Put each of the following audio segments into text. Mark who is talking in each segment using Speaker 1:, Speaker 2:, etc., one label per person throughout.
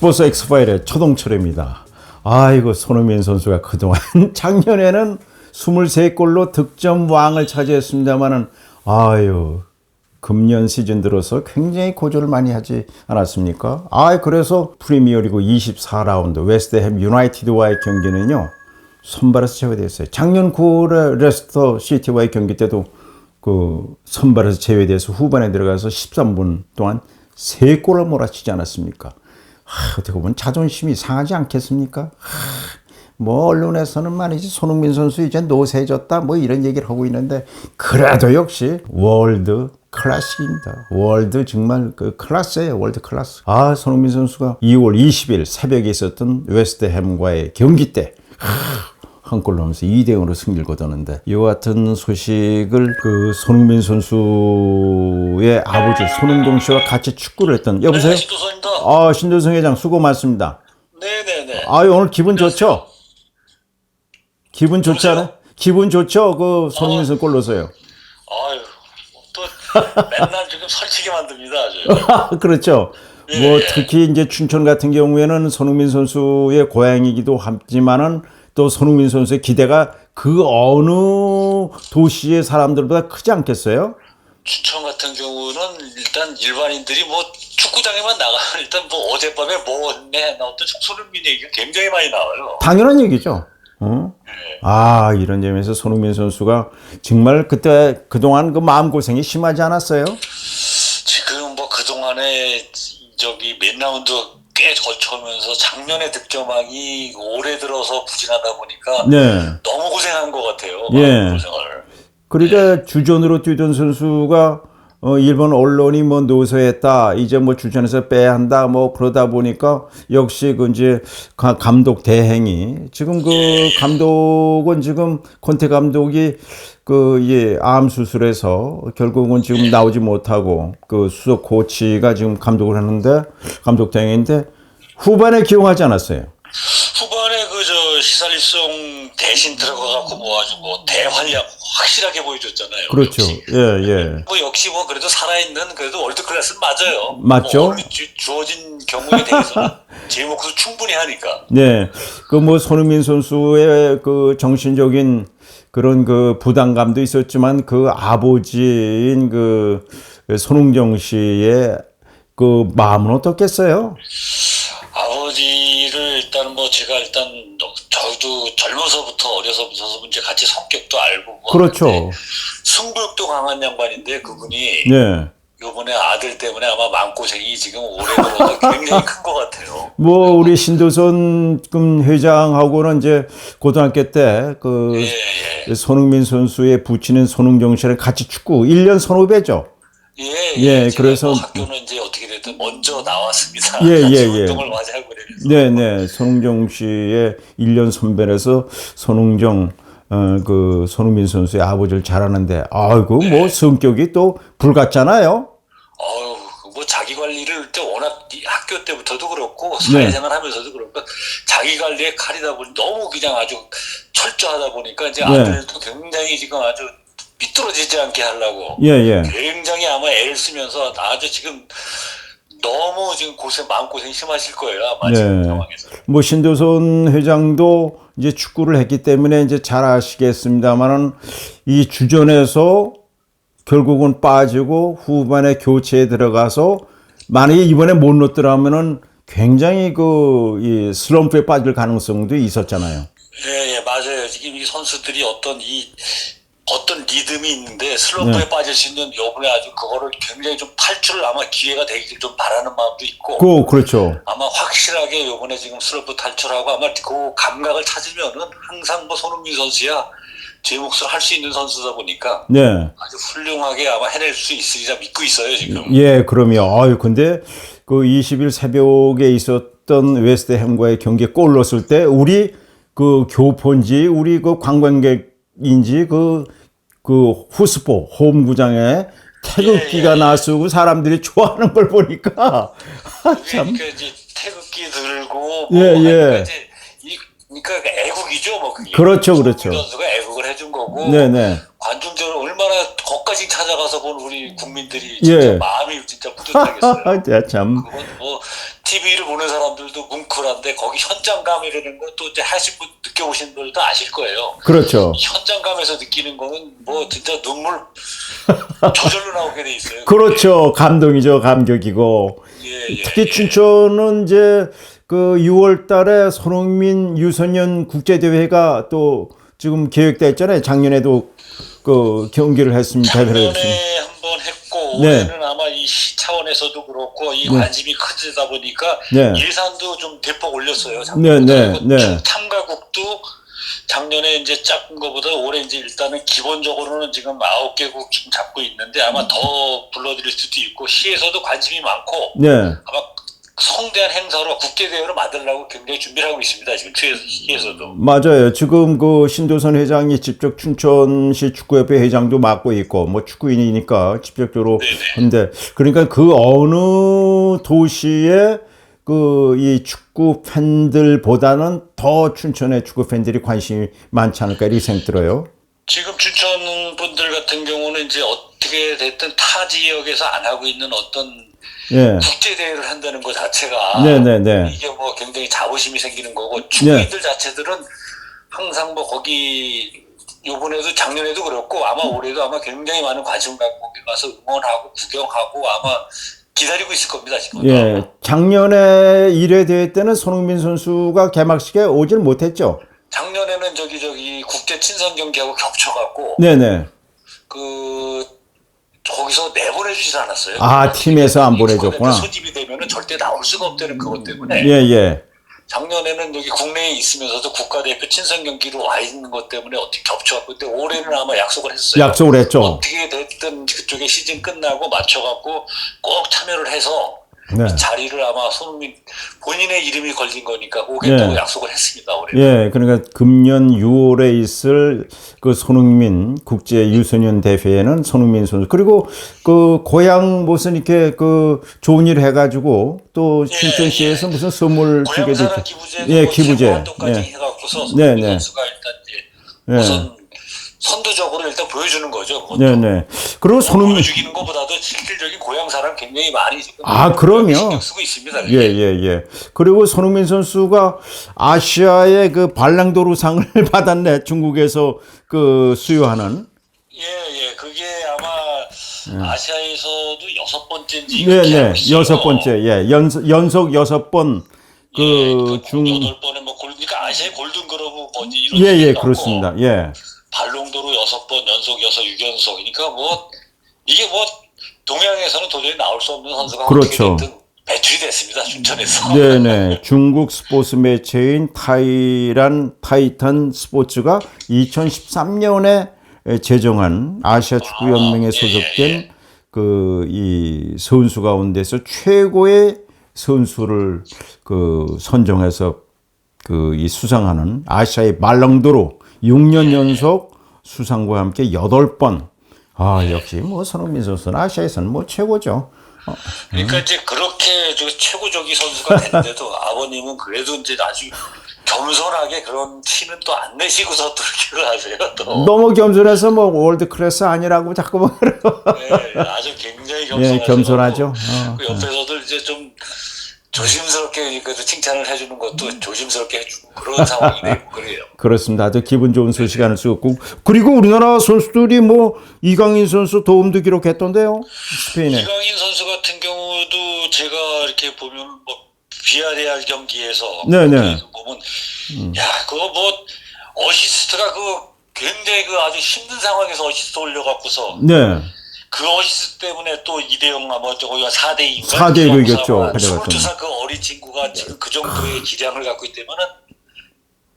Speaker 1: 스포츠 엑스파일의 초동철입니다. 아이고 손흥민 선수가 그동안 작년에는 23골로 득점 왕을 차지했습니다만은 아유 금년 시즌 들어서 굉장히 고조를 많이 하지 않았습니까? 아 그래서 프리미어리그 24라운드 웨스트햄 유나이티드와의 경기는요 선발에서 제외됐어요. 작년 9월에 레스터 시티와의 경기 때도 그 선발에서 제외돼서 후반에 들어가서 13분 동안 3골을 몰아치지 않았습니까? 하, 어떻게 보면 자존심이 상하지 않겠습니까? 하, 뭐 언론에서는 말이지 손흥민 선수 이제 노세졌다 뭐 이런 얘기를 하고 있는데 그래도 역시 월드 클래식입니다. 월드 정말 그 클래스예요. 월드 클래스. 아 손흥민 선수가 2월 20일 새벽에 있었던 웨스트햄과의 경기 때 한 골 넣으면서 2대 0으로 승리를 거두는데 이와 같은 소식을 그 손흥민 선수의 아버지 손흥동 씨와 같이 축구를 했던 여보세요?
Speaker 2: 네, 신도선입니다.
Speaker 1: 아 신도성 회장 수고 많습니다.
Speaker 2: 네네네.
Speaker 1: 아 오늘 기분 좋죠? 기분 좋지 않아요? 기분 좋죠? 그 손흥민 선수 골 넣어서요.
Speaker 2: 아유, 또 맨날 지금 설치게 만듭니다.
Speaker 1: 그렇죠. 뭐 특히 이제 춘천 같은 경우에는 손흥민 선수의 고향이기도 하지만은 또 손흥민 선수의 기대가 그 어느 도시의 사람들보다 크지 않겠어요?
Speaker 2: 춘천 같은 경우는 일단 일반인들이 뭐 축구장에만 나가면 일단 뭐 어젯밤에 뭐내 나왔던 손흥민 얘기가 굉장히 많이 나와요.
Speaker 1: 당연한 얘기죠. 어? 아 이런 점에서 손흥민 선수가 정말 그때 그동안 그 마음 고생이 심하지 않았어요?
Speaker 2: 지금 뭐 그동안에 저기 몇 라운드 꽤 거쳐오면서 작년에 득점왕이 올해 들어서 부진하다 보니까
Speaker 1: 네.
Speaker 2: 너무 고생한 것 같아요.
Speaker 1: 예.
Speaker 2: 고생을.
Speaker 1: 그러니까 주전으로 뛰던 선수가 어, 일본 언론이 뭐 노서했다 이제 뭐 주전에서 빼야 한다 뭐 그러다 보니까 역시 그 이제 가- 감독 대행이 지금 그 감독은 지금 콘테 감독이 그 예 암 수술해서 결국은 지금 나오지 못하고 그 수석 코치가 지금 감독을 하는데 감독 대행인데 후반에 기용하지 않았어요.
Speaker 2: 그저 시살리송 대신 들어가갖고 모아주고 뭐 대활약 확실하게 보여줬잖아요.
Speaker 1: 그렇죠.
Speaker 2: 역시.
Speaker 1: 예 예.
Speaker 2: 뭐 역시 뭐 그래도 살아있는 그래도 월드 클래스는 맞아요.
Speaker 1: 맞죠.
Speaker 2: 뭐 주, 주어진 경우에 대해서는 제 몫을 충분히 하니까.
Speaker 1: 네, 그 뭐 손흥민 선수의 그 정신적인 그런 그 부담감도 있었지만 그 아버지인 그 손흥정 씨의 그 마음은 어떻겠어요?
Speaker 2: 아버지를 일단 뭐 제가 일단 저도 젊어서부터 어려서부터 이제 같이 성격도 알고 뭐
Speaker 1: 그렇죠.
Speaker 2: 승부욕도 강한 양반인데 그분이
Speaker 1: 네.
Speaker 2: 요번에 아들 때문에 아마 마음고생이 지금 올해 들어서 굉장히 큰 것 같아요.
Speaker 1: 뭐 우리 신도선 금 회장하고는 이제 고등학교 때그
Speaker 2: 예, 예.
Speaker 1: 손흥민 선수의 부친인 손흥정 씨랑 같이 축구 1년 선후배죠.
Speaker 2: 예,
Speaker 1: 예,
Speaker 2: 제가
Speaker 1: 그래서-
Speaker 2: 뭐 학교는 이제 어떻게 됐든 먼저 나왔습니다.
Speaker 1: 예, 예, 예.
Speaker 2: 운동을 많이 하고 그래서.
Speaker 1: 네, 네. 손흥정 씨의 1년 선배라서 손흥정 어, 그 손흥민 선수의 아버지를 잘하는데 아이고 뭐 성격이 또 불같잖아요.
Speaker 2: 어우, 뭐 자기 관리를 때 워낙 이 학교 때부터도 그렇고
Speaker 1: 네.
Speaker 2: 사회생활 하면서도 그렇고 자기 관리에 칼이다 보니 너무 그냥 아주 철저하다 보니까 이제
Speaker 1: 네.
Speaker 2: 아들도 굉장히 지금 아주 삐뚤어지지 않게 하려고
Speaker 1: 예, 예.
Speaker 2: 굉장히 아마 애를 쓰면서 아주 지금 너무 지금 고생 마음고생 심하실 거예요 아마
Speaker 1: 네.
Speaker 2: 지금 상황에서.
Speaker 1: 뭐 신도선 회장도 이제 축구를 했기 때문에 이제 잘 아시겠습니다만은 이 주전에서 결국은 빠지고 후반에 교체에 들어가서 만약에 이번에 못 넣었더라면은 굉장히 그이 슬럼프에 빠질 가능성도 있었잖아요.
Speaker 2: 예, 예, 맞아요. 지금 이 선수들이 어떤 이 어떤 리듬이 있는데 슬럼프에
Speaker 1: 네.
Speaker 2: 빠질 수 있는 요번에 아주 그거를 굉장히 좀 탈출을 아마 기회가 되기를 좀 바라는 마음도 있고
Speaker 1: 그 그렇죠.
Speaker 2: 아마 확실하게 요번에 지금 슬럼프 탈출하고 아마 그 감각을 찾으면은 항상 뭐 손흥민 선수야 제 몫을 할 수 있는 선수다 보니까
Speaker 1: 네.
Speaker 2: 아주 훌륭하게 아마 해낼 수 있으리라 믿고 있어요 지금.
Speaker 1: 예, 그럼요. 아유, 근데 그 20일 새벽에 있었던 웨스트햄과의 경기에 골 넣었을 때 우리 그 교포인지 우리 그 관광객인지 그, 그 후스포 홈구장에 태극기가
Speaker 2: 예, 예, 예.
Speaker 1: 나서고 사람들이 좋아하는 걸 보니까 아, 참.
Speaker 2: 이제 태극기 들고 뭐
Speaker 1: 예, 예.
Speaker 2: 그러니까 애국이죠, 뭐 그게.
Speaker 1: 그렇죠, 그렇죠.
Speaker 2: 선수가 애국을 해준 거고
Speaker 1: 네네.
Speaker 2: 관중들 얼마나 거기까지 찾아가서 본 우리 국민들이 진짜
Speaker 1: 예.
Speaker 2: 마음이 진짜 뿌듯하겠어요.
Speaker 1: 자, 참.
Speaker 2: 그건 뭐 TV를 보는 사람들도 뭉클한데 거기 현장감이라는 건 또 이제 하신 분 느껴보신 분들도 아실 거예요.
Speaker 1: 그렇죠.
Speaker 2: 현장감에서 느끼는 거는 뭐 진짜 눈물 저절로 나오게 돼 있어요.
Speaker 1: 그렇죠. 감동이죠. 감격이고.
Speaker 2: 예, 예,
Speaker 1: 특히
Speaker 2: 예.
Speaker 1: 춘천은 이제 그 6월 달에 손흥민 유소년 국제대회가 또 지금 계획돼 있잖아요. 작년에도 그 경기를 했습니다. 대회를 했습니다.
Speaker 2: 작년에 한번 했고
Speaker 1: 네.
Speaker 2: 올해는 아마 이 시 차원에서도 그렇고 이 관심이 커지다 보니까
Speaker 1: 네.
Speaker 2: 예산도 좀 대폭 올렸어요.
Speaker 1: 네,
Speaker 2: 작년보다.
Speaker 1: 네,
Speaker 2: 그리고
Speaker 1: 네.
Speaker 2: 참- 참가국도 작년에 이제 작은 것보다 올해 이제 일단은 기본적으로는 지금 아홉 개국 지금 잡고 있는데 아마 더 불러드릴 수도 있고 시에서도 관심이 많고
Speaker 1: 네.
Speaker 2: 아마 성대한 행사로 국제대회로 만들려고 굉장히 준비를 하고 있습니다. 지금 시에서도.
Speaker 1: 맞아요. 지금 그 신도선 회장이 직접 춘천시 축구협회 회장도 맡고 있고 뭐 축구인이니까 직접적으로. 근데 그러니까 그 어느 도시에 그 이 축구 팬들보다는 더 춘천의 축구 팬들이 관심이 많지 않을까 이렇게 생각 들어요.
Speaker 2: 지금 춘천 분들 같은 경우는 이제 어떻게 됐든 타 지역에서 안 하고 있는 어떤
Speaker 1: 예.
Speaker 2: 국제 대회를 한다는 것 자체가
Speaker 1: 네네네.
Speaker 2: 이게 뭐 굉장히 자부심이 생기는 거고 축구인들 자체들은 항상 뭐 거기 요번에도 작년에도 그렇고 아마 올해도 아마 굉장히 많은 관심 갖고 거기 가서 응원하고 구경하고 아마 기다리고 있을 겁니다 지금.
Speaker 1: 예. 작년에 1회 대회 때는 손흥민 선수가 개막식에 오질 못했죠.
Speaker 2: 작년에는 저기 저기 국제 친선 경기하고 겹쳐갖고
Speaker 1: 네네.
Speaker 2: 그 거기서 내보내주질 않았어요.
Speaker 1: 아, 팀에서 안 보내줬구나.
Speaker 2: 소집이 되면은 절대 나올 수가 없다는 그것 때문에
Speaker 1: 예, 예.
Speaker 2: 작년에는 여기 국내에 있으면서도 국가대표 친선 경기로 와 있는 것 때문에 어떻게 겹쳐갖고 근데 올해는 아마 약속을 했어요.
Speaker 1: 약속을 했죠.
Speaker 2: 어떻게 됐든 그쪽에 시즌 끝나고 맞춰갖고 꼭 참여를 해서
Speaker 1: 네.
Speaker 2: 이 자리를 아마 손흥민 본인의 이름이 걸린 거니까 오겠다고
Speaker 1: 네.
Speaker 2: 약속을 했습니다. 올해.
Speaker 1: 예, 그러니까 금년 6월에 있을 그 손흥민 국제 유소년 대회에는 손흥민 선수 그리고 그 고향 무슨 이렇게 그 좋은 일 해가지고 또
Speaker 2: 예,
Speaker 1: 춘천시에서
Speaker 2: 예.
Speaker 1: 무슨 선물 주게.
Speaker 2: 기부제,
Speaker 1: 예, 기부제.
Speaker 2: 활동까지
Speaker 1: 예.
Speaker 2: 해갖고서
Speaker 1: 네, 네.
Speaker 2: 선수가 일단 이제
Speaker 1: 예.
Speaker 2: 우선 선두적으로 일단 보여주는 거죠. 그것도.
Speaker 1: 네, 네. 그리고 손흥민
Speaker 2: 보여주기는 것보다도 실질적인 고향사랑 굉장히 많이 지금
Speaker 1: 아, 그럼요.
Speaker 2: 신경 쓰고 있습니다.
Speaker 1: 예, 예, 예. 그리고 손흥민 선수가 아시아의 그 발랑도르상을 받았네. 중국에서 그 수여하는.
Speaker 2: 예, 예. 그게 아마 아시아에서도 여섯 번째인지
Speaker 1: 네, 네.
Speaker 2: 알고 있어요.
Speaker 1: 여섯 번째. 예. 연속, 연속 여섯 번. 그
Speaker 2: 예,
Speaker 1: 중,
Speaker 2: 여덟 번에 뭐 골, 그러니까 아시아의 골든 그러브 뭐지 이런
Speaker 1: 예, 예,
Speaker 2: 식이라고
Speaker 1: 그렇습니다. 예.
Speaker 2: 발롱도로 여섯 번 연속 여섯 육연속. 그러니까 뭐 이게 뭐 동양에서는 도저히 나올 수 없는 선수가
Speaker 1: 그렇죠.
Speaker 2: 배출이 됐습니다. 춘천에서.
Speaker 1: 네네. 중국 스포츠 매체인 타이란 타이탄 스포츠가 2013년에 제정한 아시아 축구 연맹에
Speaker 2: 아, 예,
Speaker 1: 소속된
Speaker 2: 예,
Speaker 1: 그이 선수 가운데서 최고의 선수를 그 선정해서 그 이 수상하는 아시아의 말랑도로 6년 연속 수상과 함께 8번. 아, 역시 뭐 손흥민 선수는 아시아에서는 뭐 최고죠.
Speaker 2: 그러니까 이제 그렇게 저 최고적인 선수가 됐는데도 아버님은 그래도 이제 아주 겸손하게 그런 티는 또안 내시고서 또 이렇게 하세요. 또.
Speaker 1: 너무 겸손해서 뭐 월드 클래스 아니라고 자꾸 뭐
Speaker 2: 네, 아주 굉장히 겸손하죠.
Speaker 1: 예, 겸손하죠. 어,
Speaker 2: 그 옆에서도 이제 좀 조심스럽게 그래도 칭찬을 해주는 것도 조심스럽게 해주고 그런 상황이 되고 그래요.
Speaker 1: 그렇습니다. 아주 기분 좋은 소식을 쓰었고 그리고 우리나라 선수들이 뭐 이강인 선수 도움도 기록했던데요. 스페인에.
Speaker 2: 이강인 선수 같은 경우도 제가 이렇게 보면 뭐 비아레알 경기에서
Speaker 1: 네네.
Speaker 2: 거기에서 보면 야 그거 뭐 어시스트가 그 굉장히 그 아주 힘든 상황에서 어시스트 올려갖고서
Speaker 1: 네.
Speaker 2: 그 어시스트 때문에 또 2대0 뭐 저거 4대2인가
Speaker 1: 4대 1로 이겼죠.
Speaker 2: 22살 그 어린 친구가 지금 그 정도의 기량을 갖고 있다면은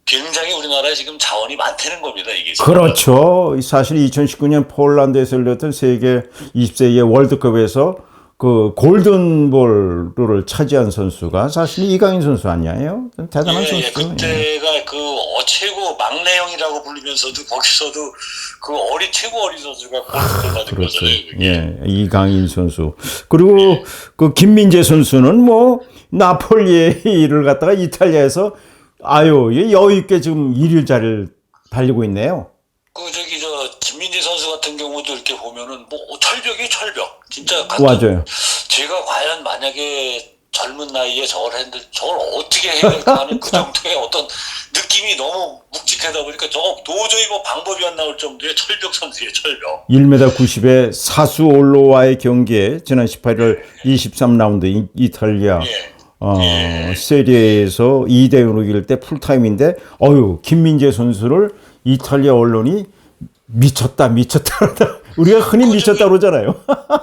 Speaker 2: 굉장히 우리나라에 지금 자원이 많다는 겁니다 이게.
Speaker 1: 그렇죠. 사실 2019년 폴란드에서 열렸던 세계 20세의 월드컵에서 그 골든볼을 차지한 선수가 사실 이강인 선수 아니에요? 대단한
Speaker 2: 예, 예,
Speaker 1: 선수죠. 예.
Speaker 2: 그때가 그 어, 최고 막내 형이라고 부르면서도 거기서도 그 어리 최고 어린 선수가 골을 받은
Speaker 1: 그렇죠.
Speaker 2: 거잖아요.
Speaker 1: 예, 이강인 선수. 그리고 그 김민재 선수는 뭐 나폴리의 일을 갖다가 이탈리아에서 아유, 예, 여유 있게 지금 일일 자리를 달리고 있네요.
Speaker 2: 그 저기 저 김민재 선수 같은 경우도 이렇게 보면은 뭐 철벽이 철벽 진짜 같은
Speaker 1: 맞아요.
Speaker 2: 제가 과연 만약에 젊은 나이에 저걸 했는데 저걸 어떻게 해야 될까 하는 그 정도의 어떤 느낌이 너무 묵직하다 보니까 저거 도저히 뭐 방법이 안 나올 정도의 철벽 선수예요 철벽
Speaker 1: 1m 90의 사수 올로와의 경기에 지난 18일 23라운드 이, 이탈리아
Speaker 2: 예.
Speaker 1: 어,
Speaker 2: 예.
Speaker 1: 세리에에서 2대 0으로 이길 때 풀타임인데 어유 김민재 선수를 이탈리아 언론이 미쳤다 미쳤다 우리가 흔히 미쳤다 그러잖아요.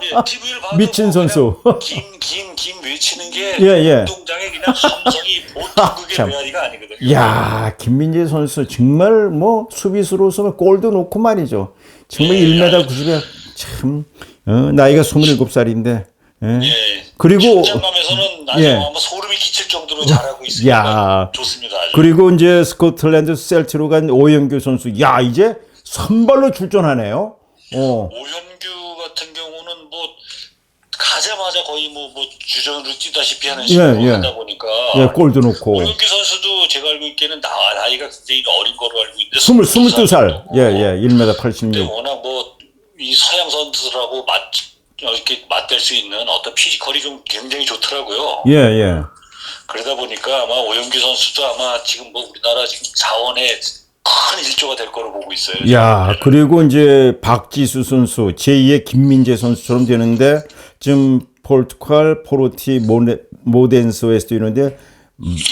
Speaker 2: 예,
Speaker 1: 미친
Speaker 2: 뭐
Speaker 1: 선수.
Speaker 2: 그냥 김, 김, 김 외치는 게
Speaker 1: 예, 예.
Speaker 2: 운동장에 그냥 함성이 보통 그게
Speaker 1: 참.
Speaker 2: 메아리가 아니거든요.
Speaker 1: 야 김민재 선수 정말 뭐 수비수로서는 골도 넣고 말이죠. 정말
Speaker 2: 예,
Speaker 1: 1m 90에 참 어, 나이가 27살인데 예.
Speaker 2: 예.
Speaker 1: 그리고
Speaker 2: 현장감에서는
Speaker 1: 예.
Speaker 2: 아마 소름이 끼칠 정도로 잘하고 있으니까
Speaker 1: 야.
Speaker 2: 좋습니다. 아주.
Speaker 1: 그리고 이제 스코틀랜드 셀트로 간 오영규 선수 야 이제 선발로 출전하네요. 어.
Speaker 2: 오현규 같은 경우는 뭐 가자마자 거의 뭐, 뭐 주전으로 뛰다시피 하는
Speaker 1: 예,
Speaker 2: 식으로
Speaker 1: 예.
Speaker 2: 하다 보니까
Speaker 1: 예, 골도 넣고
Speaker 2: 오현규 선수도 제가 알고 있기에는 나, 나이가 굉장히 어린 거로 알고 있는데
Speaker 1: 20, 22살.
Speaker 2: 정도.
Speaker 1: 예, 예. 1m
Speaker 2: 근데
Speaker 1: 86.
Speaker 2: 워낙 뭐 이 서양 선수들하고 맞 이렇게 맞댈 수 있는 어떤 피지컬이 좀 굉장히 좋더라고요.
Speaker 1: 예, 예.
Speaker 2: 그러다 보니까 아마 오영규 선수도 아마 지금 뭐 우리나라 지금 자원의 큰 일조가 될 거로 보고 있어요.
Speaker 1: 야, 그리고 이제 박지수 선수, 제2의 김민재 선수처럼 되는데 지금 포르투갈 포르티 모네, 모덴스에서 뛰는데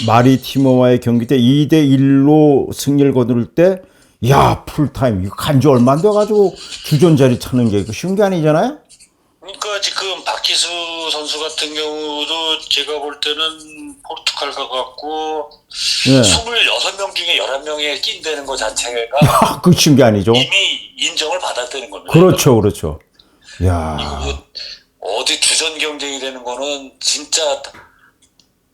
Speaker 1: 마리티모와의 경기 때 2대 1로 승리를 거둘 때 야, 풀타임 이거 간지 얼마 안 돼 가지고 주전 자리 찾는 게 쉬운 게 아니잖아요?
Speaker 2: 그러니까 지금 박기수 선수 같은 경우도 제가 볼 때는 포르투갈 가갖고
Speaker 1: 예.
Speaker 2: 26명 중에 11명에 낀다는 것 자체가
Speaker 1: 아, 그 아니죠.
Speaker 2: 이미 인정을 받았다는 겁니다.
Speaker 1: 그렇죠, 그렇죠. 야,
Speaker 2: 뭐 어디 주전 경쟁이 되는 거는 진짜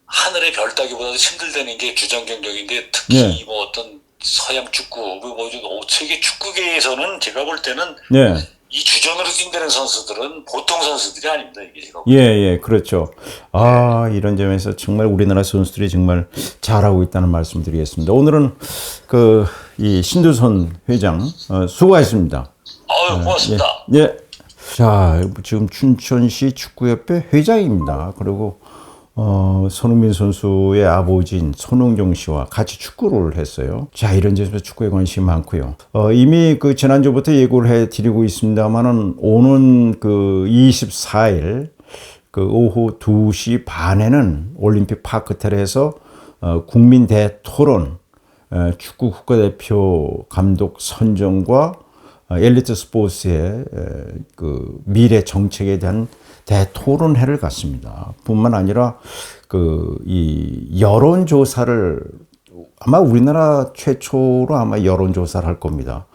Speaker 2: 하늘의 별 따기보다도 힘들다는 게 주전 경쟁인데 특히
Speaker 1: 예.
Speaker 2: 뭐 어떤 서양 축구, 뭐, 뭐 세계 축구계에서는 제가 볼 때는
Speaker 1: 네.
Speaker 2: 뛴다는 선수들은 보통 선수들이 아닙니다. 이게
Speaker 1: 예, 예, 그렇죠. 아, 이런 점에서 정말 우리나라 선수들이 정말 잘하고 있다는 말씀 드리겠습니다. 오늘은 그, 이 신두선 회장, 어, 수고하셨습니다.
Speaker 2: 아유 고맙습니다.
Speaker 1: 예. 예. 자, 지금 춘천시 축구협회 회장입니다. 그리고 어, 손흥민 선수의 아버지인 손흥정 씨와 같이 축구를 했어요. 자, 이런 점에서 축구에 관심이 많고요. 어, 이미 그 지난주부터 예고를 해 드리고 있습니다만은 오는 그 24일 그 오후 2시 반에는 올림픽 파크텔에서 어, 국민 대토론 어, 축구 국가대표 감독 선정과 어, 엘리트 스포츠의 에, 그 미래 정책에 대한 대토론회를 갖습니다. 뿐만 아니라 그 이 여론 조사를 아마 우리나라 최초로 아마 여론 조사를 할 겁니다.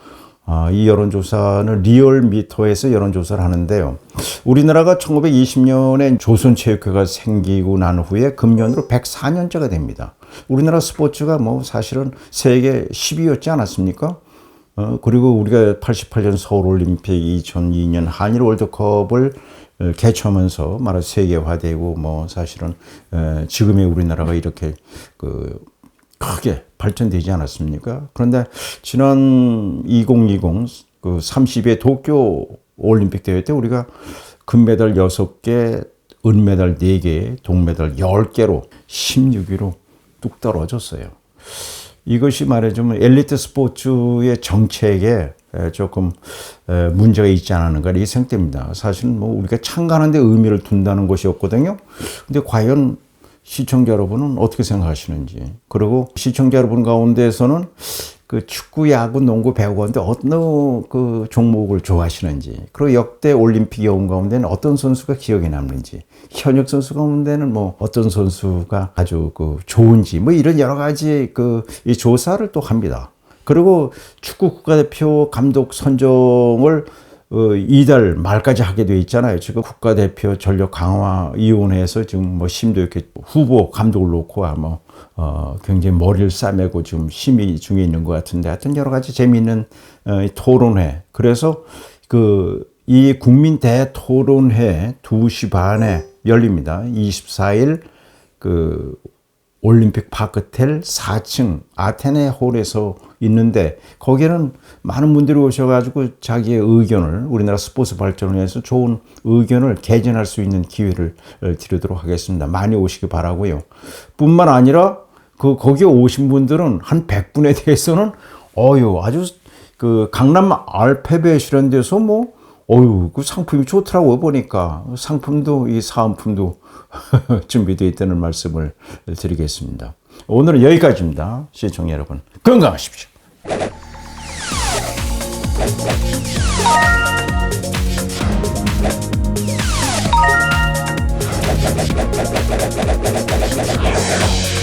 Speaker 1: 아, 이 여론조사는 리얼미터에서 여론조사를 하는데요. 우리나라가 1920년에 조선체육회가 생기고 난 후에 금년으로 104년째가 됩니다. 우리나라 스포츠가 뭐 사실은 세계 10위였지 않았습니까? 어, 그리고 우리가 88년 서울올림픽, 2002년 한일 월드컵을 어, 개최하면서 말하 세계화되고 뭐 사실은 에, 지금의 우리나라가 이렇게 그 크게 발전되지 않았습니까? 그런데 지난 2020 그 30회 도쿄 올림픽 대회 때 우리가 금메달 6개, 은메달 4개, 동메달 10개로 16위로 뚝 떨어졌어요. 이것이 말해주면 엘리트 스포츠의 정책에 에, 조금 에, 문제가 있지 않았는가 이 생각됩니다. 사실은 뭐 우리가 참가하는데 의미를 둔다는 것이었거든요. 근데 과연 시청자 여러분은 어떻게 생각하시는지 그리고 시청자 여러분 가운데에서는 그 축구, 야구, 농구, 배구 가운데 어떤 그 종목을 좋아하시는지 그리고 역대 올림픽 여운 가운데는 어떤 선수가 기억에 남는지 현역 선수 가운데는 뭐 어떤 선수가 아주 그 좋은지 뭐 이런 여러 가지 그 이 조사를 또 합니다. 그리고 축구 국가대표 감독 선정을 어, 이달 말까지 하게 돼 있잖아요. 지금 국가대표 전력 강화 위원회에서 지금 뭐 심도 이렇게 후보 감독을 놓고 아마 어, 굉장히 머리를 싸매고 지금 심의 중에 있는 것 같은데 하여튼 여러 가지 재미있는 어, 이 토론회. 그래서 그 이 국민 대토론회 2시 반에 열립니다. 24일 그 올림픽 파크텔 4층 아테네 홀에서 있는데 거기는 많은 분들이 오셔가지고 자기의 의견을 우리나라 스포츠 발전을 위해서 좋은 의견을 개진할 수 있는 기회를 어, 드리도록 하겠습니다. 많이 오시기 바라고요. 뿐만 아니라 그 거기에 오신 분들은 한 100분에 대해서는 어유 아주 그 강남 알페벳이라는 데서 뭐 어유 그 상품이 좋더라고 보니까 상품도 이 사은품도 준비되어 있다는 말씀을 드리겠습니다. 오늘은 여기까지입니다. 시청자 여러분 건강하십시오. Yeah.